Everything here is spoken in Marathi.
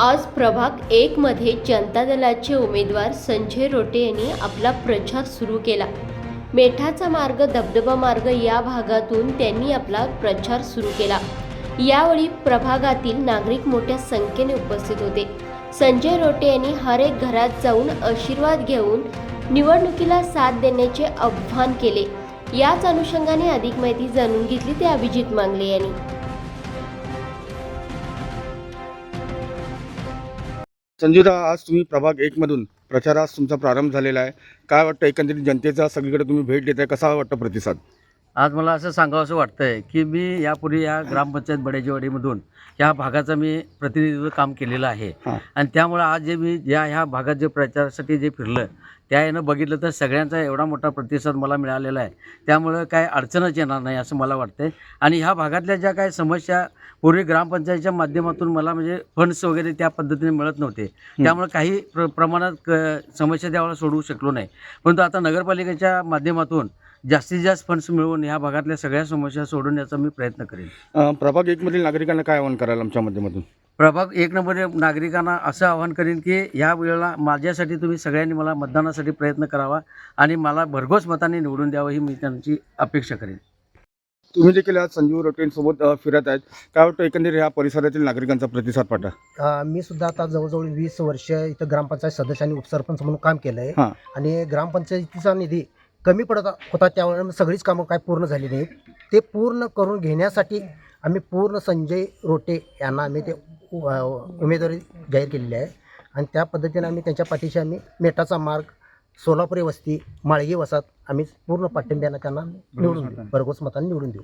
आज प्रभाग एकमध्ये जनता दलाचे उमेदवार संजय रोटे यांनी आपला प्रचार सुरू केला. मेठाचा मार्ग धबधबा मार्ग या भागातून त्यांनी आपला प्रचार सुरू केला. यावेळी प्रभागातील नागरिक मोठ्या संख्येने उपस्थित होते. संजय रोटे यांनी हर एक घरात जाऊन आशीर्वाद घेऊन निवडणुकीला साथ देण्याचे आव्हान केले. याच अनुषंगाने अधिक माहिती जाणून घेतली ते अभिजित मांगले यांनी. संजूदा आज तुम्ही प्रभाग एकमधून प्रचारास तुमचा प्रारंभ झालेला आहे. काय वाटतं एकंदरीत जनतेचा सगळीकडे तुम्ही भेट देताय कसा वाटतं प्रतिसाद? आज मला असं सांगावं असं वाटतंय की मी यापूर्वी या ग्रामपंचायत बडेजेवाडीमधून ह्या भागाचं मी प्रतिनिधित्व काम केलेलं आहे. आणि त्यामुळं आज जे मी या ह्या भागात जे प्रचारासाठी जे फिरलं त्या यानं बघितलं तर सगळ्यांचा एवढा मोठा प्रतिसाद मला मिळालेला आहे. त्यामुळं काय अडचणच येणार नाही असं मला वाटतंय. आणि ह्या भागातल्या ज्या काही समस्या पूर्वी ग्रामपंचायतीच्या माध्यमातून मला म्हणजे फंड्स वगैरे त्या पद्धतीने मिळत नव्हते. त्यामुळे काही प्र प्रमाणात क समस्या त्यावेळेला सोडवू शकलो नाही. परंतु आता नगरपालिकेच्या माध्यमातून जास्तीत जास्त फंड्स मिळवून ह्या भागातल्या सगळ्या समस्या सोडवण्याचा मी प्रयत्न करेन. प्रभाग एकमधील नागरिकांना काय आवाहन कराल आमच्या माध्यमातून? प्रभाग एक नंबर नागरिकांना असं आवाहन करेन की या वेळेला माझ्यासाठी तुम्ही सगळ्यांनी मला मतदानासाठी प्रयत्न करावा आणि मला भरघोस मताने निवडून द्यावं ही मी त्यांची अपेक्षा करेन. तुम्ही देखील आज संजीव रोटेंसोबत फिरत आहेत. काय वाटतं एकंदरीत ह्या परिसरातील नागरिकांचा प्रतिसाद पाठा अ, मी सुद्धा आता जवळजवळ वीस वर्ष इथं ग्रामपंचायत सदस्य आणि उपसरपंच म्हणून काम केलं आहे. आणि ग्रामपंचायतीचा निधी कमी पडत होता त्यावेळेला सगळीच कामं काय पूर्ण झाली नाहीत. ते पूर्ण करून घेण्यासाठी आम्ही पूर्ण संजय रोटे यांना आम्ही ते उमेदवारी जाहीर केलेली आहे. आणि त्या पद्धतीने आम्ही त्यांच्या पाठीशी आम्ही मेटाचा मार्ग सोलापुरी वस्ती माळगी वसात आम्ही पूर्ण पाठिंब्यानं त्यांना निवडून देऊ भरघोस मताने निवडून देऊ.